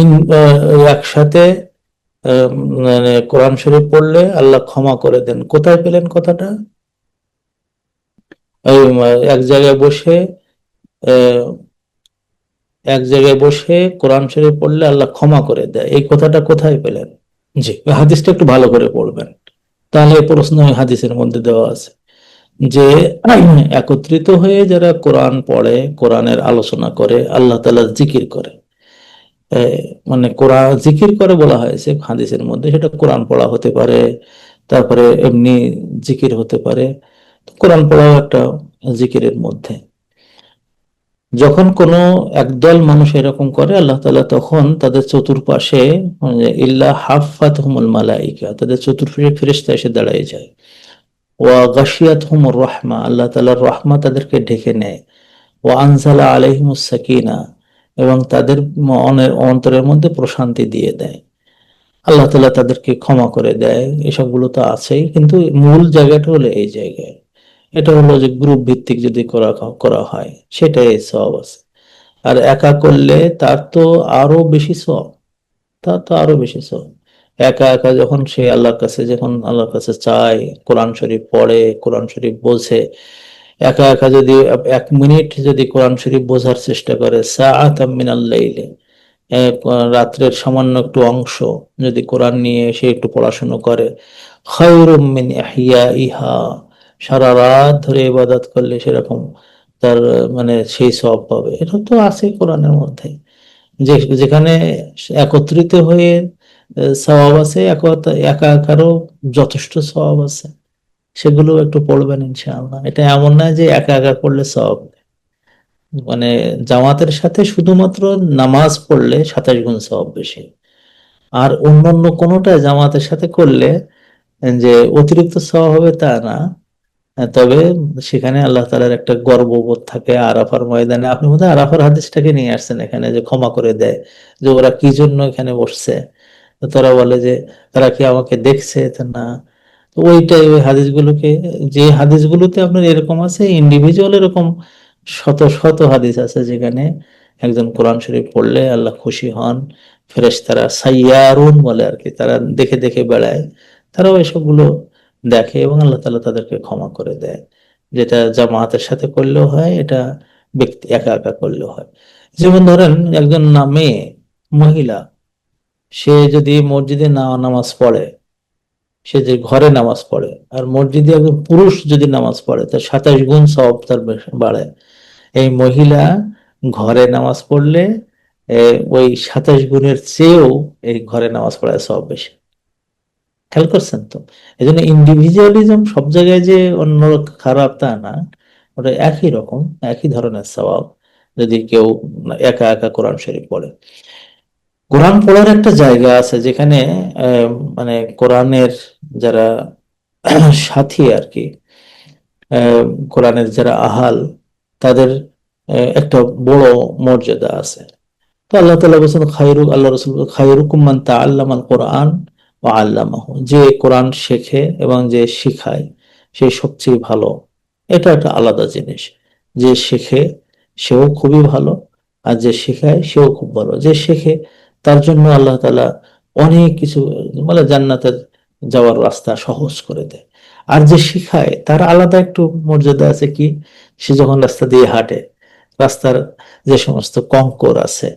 In একসাথে মানে কোরআন শরীফ পড়লে আল্লাহ ক্ষমা করে দেন। কোথায় পেলেন কথাটা? এক জায়গায় বসে এক জায়গায় বসে কোরআন শরীফ পড়লে আল্লাহ ক্ষমা করে দেয়। এই কথাটা কোথায় পেলেন? জি, হাদিসটা একটু ভালো করে পড়বেন। তাহলে প্রশ্ন হাদিসের মধ্যে দেওয়া আছে যে, একত্রিত হয়ে যারা কোরআন পড়ে, কোরআনের আলোচনা করে, আল্লাহ তালা জিকির করে। মানে কোরআন জিকির করে বলা হয়েছে হাদিসের মধ্যে। সেটা কোরআন পড়া হতে পারে, তারপরে এমনি জিকির হতে পারে। কোরআন পড়াও একটা জিকিরের মধ্যে। যখন কোনো একদল মানুষ এরকম করে, আল্লাহ তালা তখন তাদের চতুর্পাশে মানে ইল্লা হাফাত হুমুল মালাইকা, তাদের চতুর্পাশে ফেরেস্তা এসে দাঁড়ায় যায়। ওয়া গাশিয়াত হুমুর রহমা, আল্লাহ তালার রহমা তাদেরকে ঢেকে নেয়। ও আনসালা আলহিমুস সাকিনা এবং তাদের মনের অন্তরের মধ্যে প্রশান্তি দিয়ে দেয়। আল্লাহ তালা তাদেরকে ক্ষমা করে দেয়। এসবগুলো তো আছেই, কিন্তু মূল জায়গাটা হলো এই জায়গায়। এটা হলো যে গ্রুপ ভিত্তিক যদি করা করা হয়, সেটাই সব আছে। আর একা করলে তার তো আরও বেশি সব তার তো আরও বেশি সব একা একা যখন সে আল্লাহর কাছে, যখন আল্লাহর কাছে চায়, কোরআন শরীফ পড়ে, কোরআন শরীফ বোঝে একা একা যদি, এক মিনিট যদি কোরআন শরীফ বোঝার চেষ্টা করে মিনাল্লাইলে রাত্রের সামান্য একটু অংশ যদি কোরআন নিয়ে সে একটু পড়াশুনো করে খয়রুমিন ইহা সারা রাত ধরে ইবাদত করলে সেরকম তার মানে সেই সব পাবে। এটা তো আছে কোরআনের মধ্যে যে, যেখানে একত্রিত হয়ে স্বভাব আছে একা একারও যথেষ্ট স্বভাব আছে। সেগুলো একটু পড়বেন ইনশাআল্লাহ। এটা এমন না যে একা একা পড়লে সব। মানে জামাতের সাথে শুধুমাত্র নামাজ পড়লে সাতাশ গুণ সব বেশি। আর অন্যান্য কোনোটা জামাতের সাথে করলে যে অতিরিক্ত সব হবে তা না। তবে সেখানে আল্লাহ তালার একটা গর্ববোধ থাকে আরাফার ময়দানে। আপনি বোধহয় আরাফার হাদিসটাকে নিয়ে আসছেন এখানে যে ক্ষমা করে দেয়, যে ওরা কি জন্য এখানে বসছে? তারা বলে যে, তারা কি আমাকে দেখছে? না। ওইটাই, ওই হাদিসগুলোকে, যে হাদিসগুলোতে আপনার এরকম আছে ইন্ডিভিজুয়াল এরকম শত শত হাদিস আছে যেখানে একজন কোরআন শরীফ পড়লে আল্লাহ খুশি হন ফেরেস তারা সাইয়ারুন বলে আর কি, তারা দেখে দেখে বেড়ায়, তারাও এসবগুলো দেখে এবং আল্লাহ তালা তাদেরকে ক্ষমা করে দেয়। যেটা জামাতের সাথে করলেও হয়, এটা ব্যক্তি একা একা করলেও হয়। যেমন ধরেন একজন মেয়ে, মহিলা, সে যদি মসজিদে না নামাজ পড়ে সে যে ঘরে নামাজ পড়ে, আর মসজিদে একজন পুরুষ যদি নামাজ পড়ে, তার সাতাশ গুণ সব তার বাড়ে। এই মহিলা ঘরে নামাজ পড়লে ওই সাতাশ গুণের চেয়েও এই ঘরে নামাজ পড়ায় সব বেশি। খেয়াল করছেন তো? এই জন্য ইন্ডিভিজুয়ালিজম সব জায়গায় যে অন্য খারাপ তা না, ওটা একই রকম, একই ধরনের স্বভাব যদি কেউ একা একা কোরআন শরীফ পড়ে। কোরআন পড়ার একটা জায়গা আছে যেখানে মানে কোরআনের যারা সাথী আর কি কোরআনের যারা আহাল, তাদের একটা বড় মর্যাদা আছে। তো আল্লাহ তালা বলছেন খাইরু আল্লাহ রসুল খাইরুকুমান তা আল্লাহ কোরআন ও আল্লামাহ। যে কোরআন শেখে এবং যে শিখায়, সে সবচেয়ে ভালো। এটা একটা আলাদা জিনিস। যে শেখে, সেও খুবই ভালো, আর যে শেখায়, সেও খুব ভালো। যে শেখে, তার জন্য আল্লাহ তালা অনেক কিছু মানে জান্নাতের যাওয়ার রাস্তা সহজ করে দেয়। আর যে শিখায়, তার আলাদা একটু মর্যাদা আছে কি? সে যখন রাস্তা দিয়ে হাঁটে, রাস্তার যে সমস্ত কঙ্কর আছে,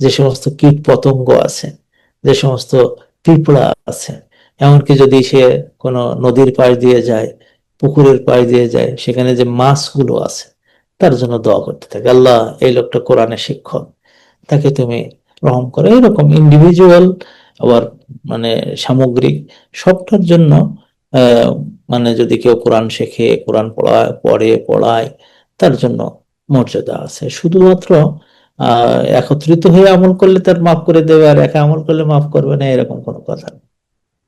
যে সমস্ত কীট পতঙ্গ আছে, যে সমস্ত পিঁপড়া আছে, এমনকি যদি সে কোনো নদীর পাশ দিয়ে যায়, পুকুরের পাশ দিয়ে যায়, সেখানে যে মাছগুলো আছে, তার জন্য দোয়া করতে থাকে, আল্লাহ, এই লোকটা কোরআনের শিক্ষক, তাকে তুমি রহম করে। এরকম ইন্ডিভিজুয়াল আবার মানে সামগ্রিক সবটার জন্য মানে যদি কেউ কোরআন শেখে, কোরআন পড়ায় পড়ে, পড়ায়, তার জন্য মর্যাদা আছে। শুধুমাত্র, আহ, একত্রিত হয়ে আমল করলে তার মাফ করে দেবে, আর একা আমল করলে মাফ করবে না, এরকম কোনো কথা নেই।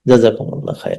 যা জাজাকুমুল্লাহ খায়